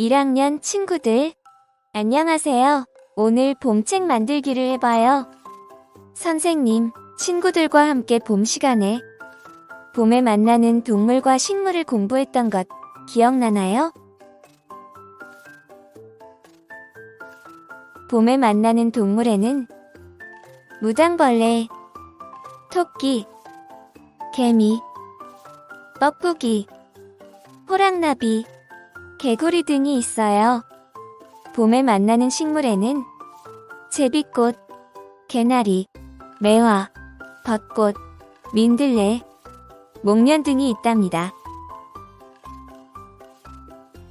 1학년 친구들, 안녕하세요. 오늘 봄책 만들기를 해봐요. 선생님, 친구들과 함께 봄 시간에 봄에 만나는 동물과 식물을 공부했던 것 기억나나요? 봄에 만나는 동물에는 무당벌레, 토끼, 개미, 뻐꾸기, 호랑나비, 개구리 등이 있어요. 봄에 만나는 식물에는 제비꽃, 개나리, 매화, 벚꽃, 민들레, 목련 등이 있답니다.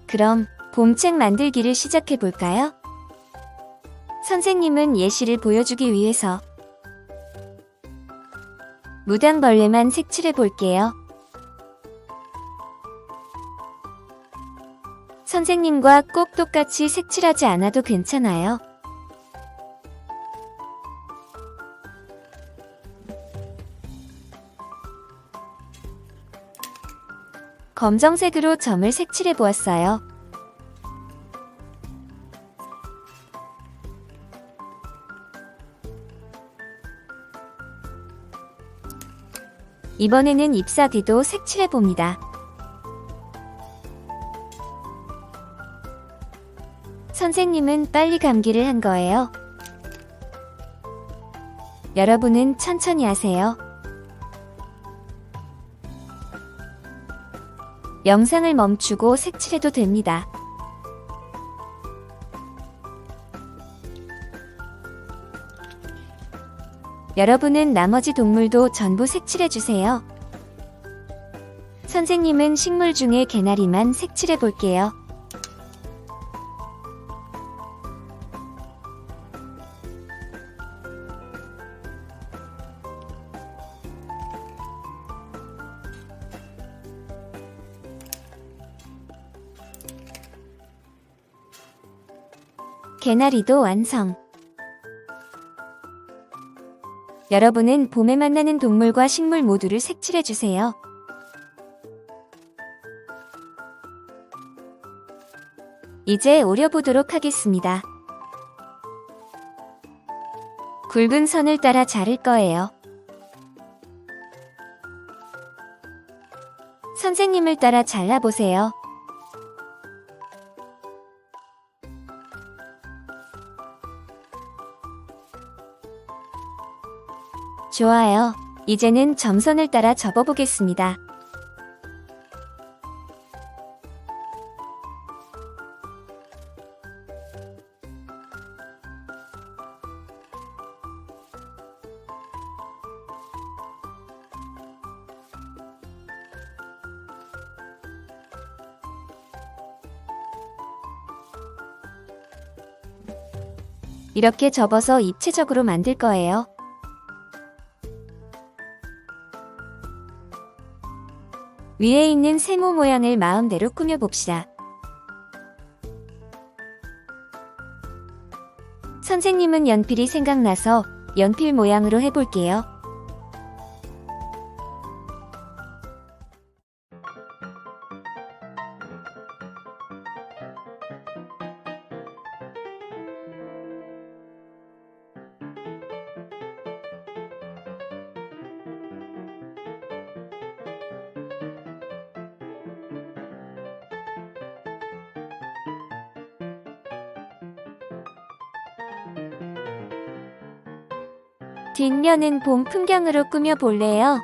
그럼 봄책 만들기를 시작해 볼까요? 선생님은 예시를 보여주기 위해서 무당벌레만 색칠해 볼게요. 선생님과 꼭 똑같이 색칠하지 않아도 괜찮아요. 검정색으로 점을 색칠해 보았어요. 이번에는 잎사귀도 색칠해 봅니다. 선생님은 빨리 감기를 한 거예요. 여러분은 천천히 하세요. 영상을 멈추고 색칠해도 됩니다. 여러분은 나머지 동물도 전부 색칠해주세요. 선생님은 식물 중에 개나리만 색칠해 볼게요. 개나리도 완성. 여러분은 봄에 만나는 동물과 식물 모두를 색칠해주세요. 이제 오려보도록 하겠습니다. 굵은 선을 따라 자를 거예요. 선생님을 따라 잘라보세요. 좋아요. 이제는 점선을 따라 접어보겠습니다. 이렇게 접어서 입체적으로 만들 거예요. 위에 있는 세모 모양을 마음대로 꾸며봅시다. 선생님은 연필이 생각나서 연필 모양으로 해볼게요. 뒷면은 봄 풍경으로 꾸며볼래요?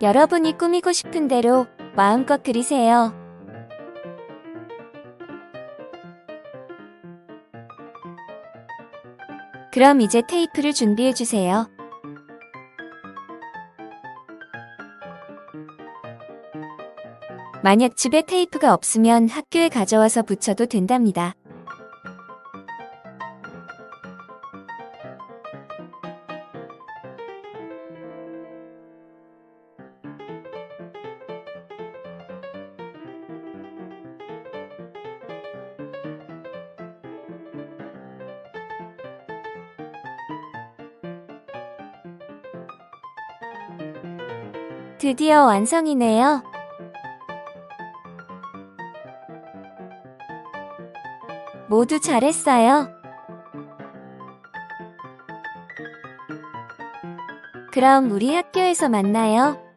여러분이 꾸미고 싶은 대로 마음껏 그리세요. 그럼 이제 테이프를 준비해 주세요. 만약 집에 테이프가 없으면 학교에 가져와서 붙여도 된답니다. 드디어 완성이네요. 모두 잘했어요. 그럼 우리 학교에서 만나요.